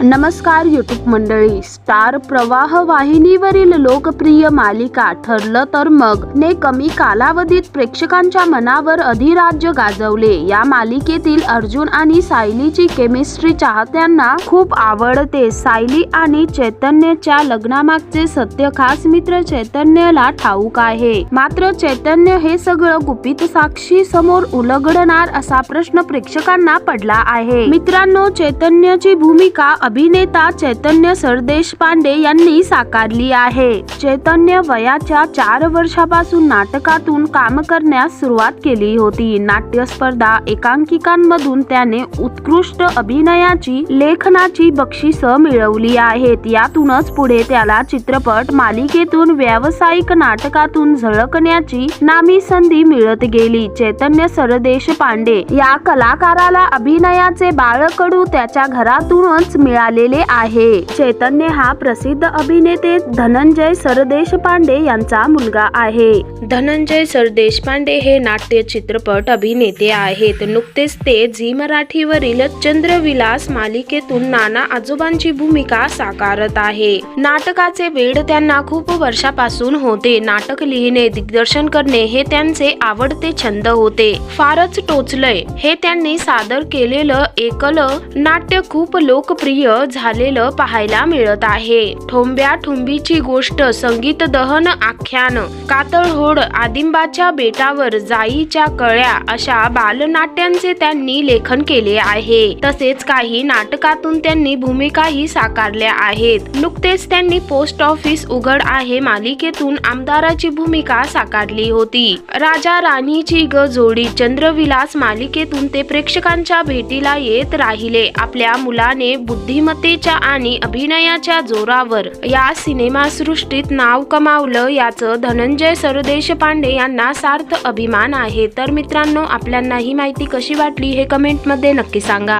नमस्कार युट्यूब मंडळी. स्टार प्रवाह वाहिनीवरील लोकप्रिय मालिका ठरलं तर मग ने कमी कालावधीत प्रेक्षकांच्या मनावर अधिराज्य गाजवले. या मालिकेतील अर्जुन आणि सायलीची केमिस्ट्री चाहत्यांना खूप आवडते. सायली आणि चैतन्यच्या लग्नामागचे सत्य खास मित्र चैतन्यला ठाऊक आहे. मात्र चैतन्य हे सगळं गुपित साक्षी समोर उलगडणार असा प्रश्न प्रेक्षकांना पडला आहे. मित्रांनो चैतन्यची भूमिका अभिनेता चैतन्य सरदेशपांडे यांनी साकारली आहे. चैतन्य वयाच्या चार वर्षापासून नाटकातून काम करण्यास सुरुवात केली होती. नाट्य स्पर्धा एकांकिकांमधून त्याने उत्कृष्ट अभिनयाची लेखनाची बक्षिस मिळवली आहेत. यातूनच पुढे त्याला चित्रपट मालिकेतून व्यावसायिक नाटकातून झळकण्याची नामी संधी मिळत गेली. चैतन्य सरदेश पांडे या कलाकाराला अभिनयाचे बाळकडू त्याच्या घरातूनच मिळालेले आहे. चैतन्य हा प्रसिद्ध अभिनेते धनंजय सरदेशपांडे यांचा मुलगा आहे. धनंजय सरदेशपांडे हे नाट्य चित्रपट अभिनेते आहेत. नुकतेच ते झी मराठीवरील चंद्रविलास मालिकेतून नाना आजोबांची भूमिका साकारत आहे. नाटकाचे वेड त्यांना खूप वर्षापासून होते. नाटक लिहिणे दिग्दर्शन करणे हे त्यांचे आवडते छंद होते. फारच टोचलंय. हे त्यांनी सादर केलेलं एकल नाट्य खूप लोकप्रिय झालेलं पाहायला मिळत आहे. ठोंब्या ठुंबीची गोष्ट संगीत दहन आख्यान कातळहोड आदिंबाच्या बेटावर जाईच्या कळ्या अशा बालनाट्यांचे त्यांनी लेखन केले आहे. तसेच काही नाटकातून त्यांनी भूमिकाही साकारल्या आहेत. नुकतेच त्यांनी पोस्ट ऑफिस उघड आहे मालिकेतून आमदाराची भूमिका साकारली होती. राजा राणीची ग जोडी चंद्रविलास मालिकेतून ते प्रेक्षकांच्या भेटीला येत राहिले. आपल्या मुलाने बुद्धी बुद्धिमत्तेच्या आणि अभिनयाच्या जोरावर या सिनेमासृष्टीत नाव कमावलं याचं धनंजय सरदेशपांडे यांना सार्थ अभिमान आहे. तर मित्रांनो आपल्यांना ही माहिती कशी वाटली हे कमेंटमध्ये नक्की सांगा.